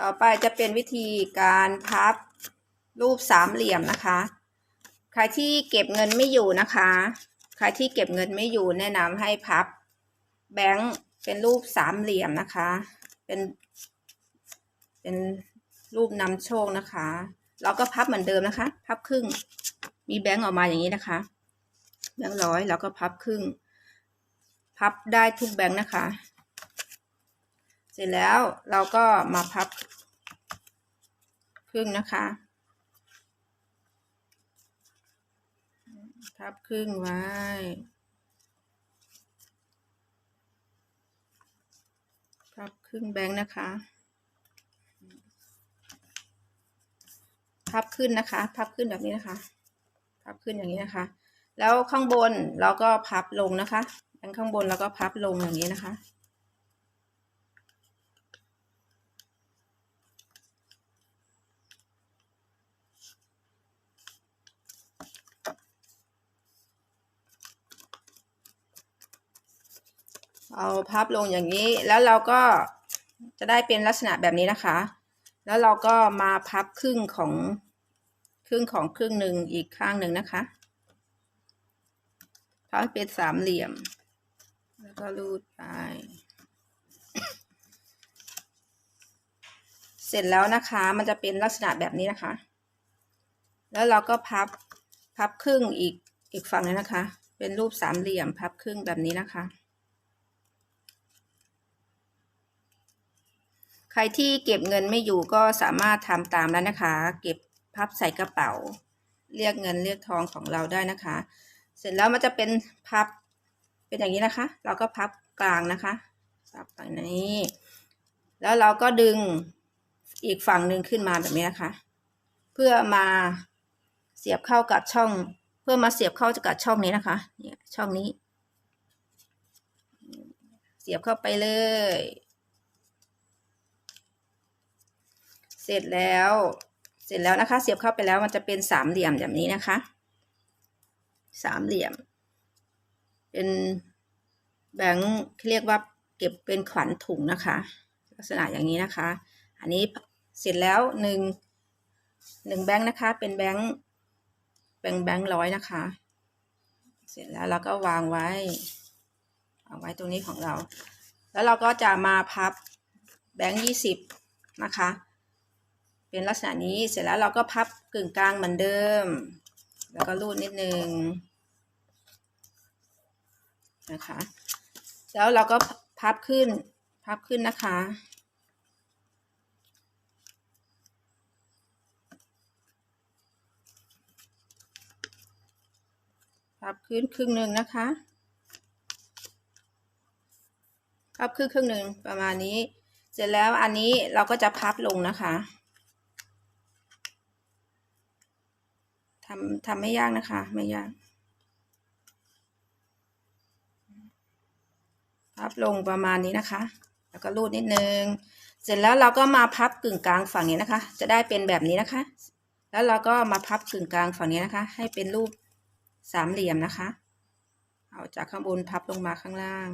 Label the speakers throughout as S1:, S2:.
S1: ต่อไปจะเป็นวิธีการพับรูปสามเหลี่ยมนะคะ ใครที่เก็บเงินไม่อยู่นะคะ ใครที่เก็บเงินไม่อยู่แนะนำให้พับแบงค์เป็นรูปสามเหลี่ยมนะคะ เป็นเป็นรูปนำโชคนะคะ เราก็พับเหมือนเดิมนะคะ พับครึ่ง มีแบงค์ออกมาอย่างนี้นะคะ แบงค์ร้อยแล้วก็พับครึ่ง พับได้ทุกแบงค์นะคะ เสร็จแล้วเราก็มาพับครึ่งนะคะพับครึ่งไว้ พับครึ่งแบงค์นะคะ พับขึ้นนะคะ พับขึ้นแบบนี้นะคะ พับขึ้นอย่างนี้นะคะ แล้วข้างบนเราก็พับลงนะคะแบงค์ข้างบนเราก็พับลงอย่างนี้นะคะ เอาพับลงอย่างนี้แล้วเราก็จะได้เป็นลักษณะแบบนี้นะคะ แล้วเราก็มาพับครึ่งของครึ่งของครึ่งหนึ่งอีกข้างหนึ่งนะคะพับให้เป็นสามเหลี่ยม แล้วก็รูดไป เสร็จแล้วนะคะ มันจะเป็นลักษณะแบบนี้นะคะ แล้วเราก็พับพับครึ่งอีกอีกฝั่งนึงนะคะ เป็นรูปสามเหลี่ยมพับครึ่งแบบนี้นะคะ ใครที่เก็บเงินไม่อยู่ก็สามารถทำตามแล้วนะคะ เก็บพับใส่กระเป๋า เรียกเงินเรียกทองของเราได้นะคะ เสร็จแล้วมันจะเป็นพับเป็นอย่างนี้นะคะ เราก็พับกลางนะคะพับแบบนี้ แล้วเราก็ดึงอีกฝั่งหนึ่งขึ้นมาแบบนี้นะคะ เพื่อมาเสียบเข้ากับช่อง เพื่อมาเสียบเข้ากับช่องนี้นะคะเนี่ยช่องนี้ เสียบเข้าไปเลย เสร็จแล้ว เสร็จแล้วนะคะ เสียบเข้าไปแล้วมันจะเป็นสามเหลี่ยมแบบนี้นะคะ สามเหลี่ยม เป็นแบงค์เรียกว่าเก็บเป็นขวัญถุงนะคะ ลักษณะอย่างนี้นะคะ อันนี้เสร็จแล้วหนึ่งหนึ่งแบงค์นะคะ เป็นแบงค์เป็นแบงค์ร้อยนะคะ เสร็จแล้วเราก็วางไว้วางไว้ตรงนี้ของเรา แล้วเราก็จะมาพับแบงค์ยี่สิบนะคะ เป็นลักษณะนี้เสร็จแล้วเราก็พับกึ่งกลางเหมือนเดิม แล้วก็รูดนิดนึงนะคะ แล้วเราก็พับขึ้นพับขึ้นนะคะ พับขึ้นครึ่งหนึ่งนะคะ พับครึ่งครึ่งหนึ่งประมาณนี้ เสร็จแล้วอันนี้เราก็จะพับลงนะคะ ทำทำไม่ยากนะคะ ไม่ยาก พับลงประมาณนี้นะคะ แล้วก็รูดนิดนึง เสร็จแล้วเราก็มาพับกึ่งกลางฝั่งนี้นะคะ จะได้เป็นแบบนี้นะคะ แล้วเราก็มาพับกึ่งกลางฝั่งนี้นะคะ ให้เป็นรูปสามเหลี่ยมนะคะ เอาจากข้างบนพับลงมาข้างล่าง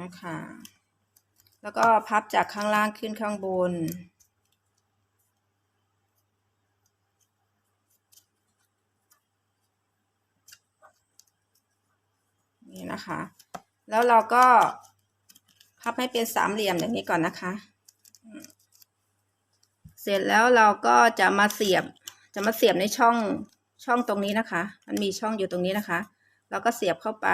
S1: นะคะ แล้วก็พับจากข้างล่างขึ้นข้างบน นะคะ แล้วเราก็พับให้เป็นสามเหลี่ยมอย่างนี้ก่อนนะคะ เสร็จแล้วเราก็จะมาเสียบ จะมาเสียบในช่องช่องตรงนี้นะคะ มันมีช่องอยู่ตรงนี้นะคะ เราก็เสียบเข้าไป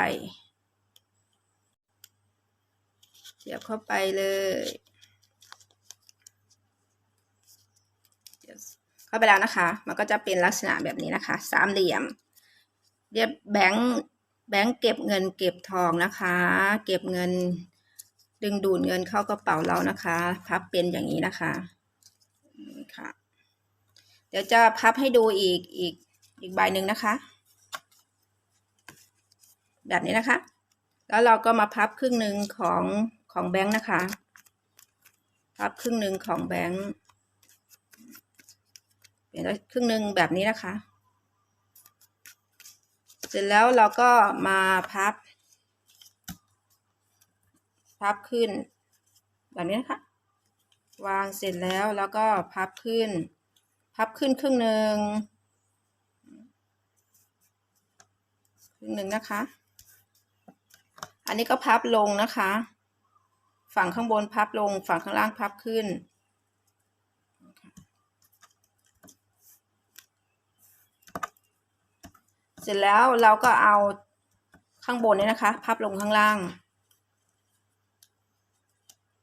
S1: เสียบเข้าไปเลยเข้าไปแล้วนะคะ มันก็จะเป็นลักษณะแบบนี้นะคะ สามเหลี่ยม เรียบแบงค์ แบงค์เก็บเงินเก็บทองนะคะ เก็บเงิน ดึงดูดเงินเข้ากระเป๋าเรานะคะพับเป็นอย่างนี้นะคะค่ะ เดี๋ยวจะพับให้ดูอีกอีกอีกใบหนึ่งนะคะ แบบนี้นะคะ แล้วเราก็มาพับครึ่งหนึ่งของของแบงค์นะคะ พับครึ่งหนึ่งของแบงค์เป็นครึ่งหนึ่งแบบนี้นะคะ เสร็จแล้วเราก็มาพับ พับขึ้น แบบนี้นะคะวางเสร็จแล้วแล้วก็พับขึ้น พับขึ้นครึ่งหนึ่งครึ่งหนึ่งนะคะ อันนี้ก็พับลงนะคะ ฝั่งข้างบนพับลง ฝั่งข้างล่างพับขึ้น เส ร็จแล้วเราก็เอาข้างบนนี้นะคะ พับลงข้างล่าง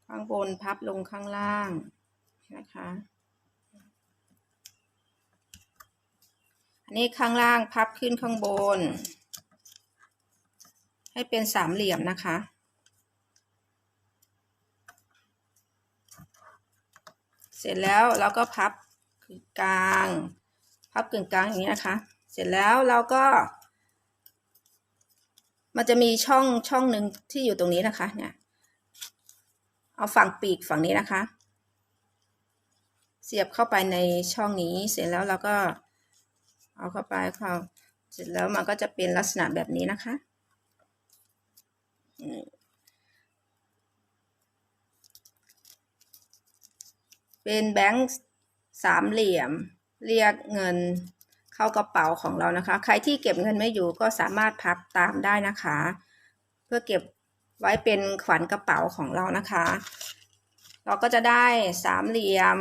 S1: ข้างบนพับลงข้างล่างนะคะ อันนี้ข้างล่างพับขึ้นข้างบน ให้เป็นสามเหลี่ยมนะคะเสร็จแล้วเราก็พับกึ่งกลาง พับกึ่งกลางอย่างนี้นะคะ เสร็จแล้วเราก็ มันจะมีช่องช่องหนึ่งที่อยู่ตรงนี้นะคะ เนี่ย เอาฝั่งปีกฝั่งนี้นะคะ เสียบเข้าไปในช่องนี้ เสร็จแล้วเราก็ เอาเข้าไปเข้าเสร็จแล้วมันก็จะเป็นลักษณะแบบนี้นะคะเป็นแบงค์สามเหลี่ยม เรียกเงิน เข้ากระเป๋าของเรานะคะ ใครที่เก็บเงินไม่อยู่ก็สามารถพับตามได้นะคะ เพื่อเก็บไว้เป็นขวัญกระเป๋าของเรานะคะ เราก็จะได้สามเหลี่ยม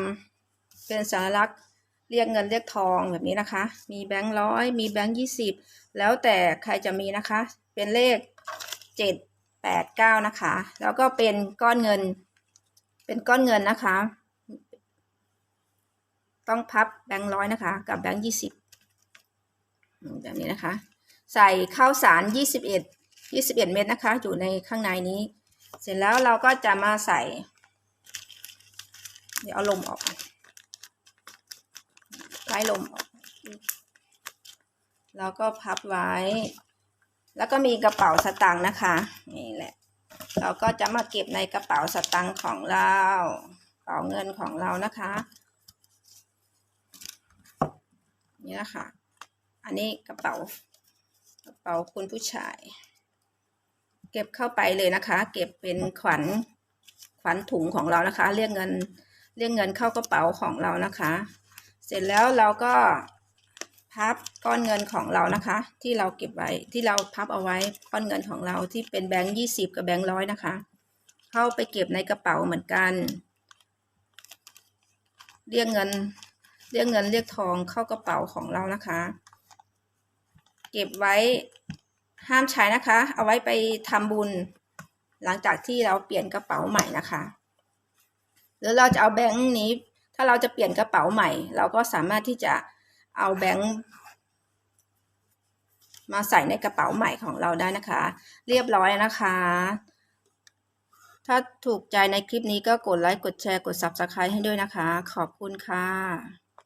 S1: เป็นสัญลักษณ์เรียกเงินเรียกทองแบบนี้นะคะ มีแบงค์ร้อยมีแบงค์ยี่สิบแล้วแต่ใครจะมีนะคะ เป็นเลขเจ็ดแปดเก้านะคะ แล้วก็เป็นก้อนเงิน เป็นก้อนเงินนะคะ ต้องพับแบงค์ร้อยนะคะ กับแบงค์ยี่สิบ แบบนี้นะคะ ใส่ข้าวสารยี่สิบเอ็ดยี่สิบเอ็ดเม็ดนะคะ อยู่ในข้างในนี้ เสร็จแล้วเราก็จะมาใส่ เดี๋ยวเอาลมออกไล่ลมออกแล้วก็พับไว้ แล้วก็มีกระเป๋าสตางค์นะคะ นี่แหละ เราก็จะมาเก็บในกระเป๋าสตางค์ของเรากระเป๋าเงินของเรานะคะ นี่นะคะ อันนี้กระเป๋ากระเป๋าคุณผู้ชาย เก็บเข้าไปเลยนะคะ เก็บเป็นขวัญขวัญถุงของเรานะคะ เรียกเงินเรียกเงินเข้ากระเป๋าของเรานะคะ เสร็จแล้วเราก็พับก้อนเงินของเรานะคะ ที่เราเก็บไว้ที่เราพับเอาไว้ก้อนเงินของเราที่เป็นแบงค์ยี่สิบกับแบงค์ร้อยนะคะ เข้าไปเก็บในกระเป๋าเหมือนกัน เรียกเงินเรียกเงินเรียกทองเข้ากระเป๋าของเรานะคะ เก็บไว้ห้ามใช้นะคะ เอาไว้ไปทำบุญ หลังจากที่เราเปลี่ยนกระเป๋าใหม่นะคะ หรือเราจะเอาแบงค์นี้ ถ้าเราจะเปลี่ยนกระเป๋าใหม่ เราก็สามารถที่จะเอาแบงค์มาใส่ในกระเป๋าใหม่ของเราได้นะคะ เรียบร้อยนะคะ ถ้าถูกใจในคลิปนี้ก็กดไลค์กดแชร์กด Subscribe ให้ด้วยนะคะ ขอบคุณค่ะ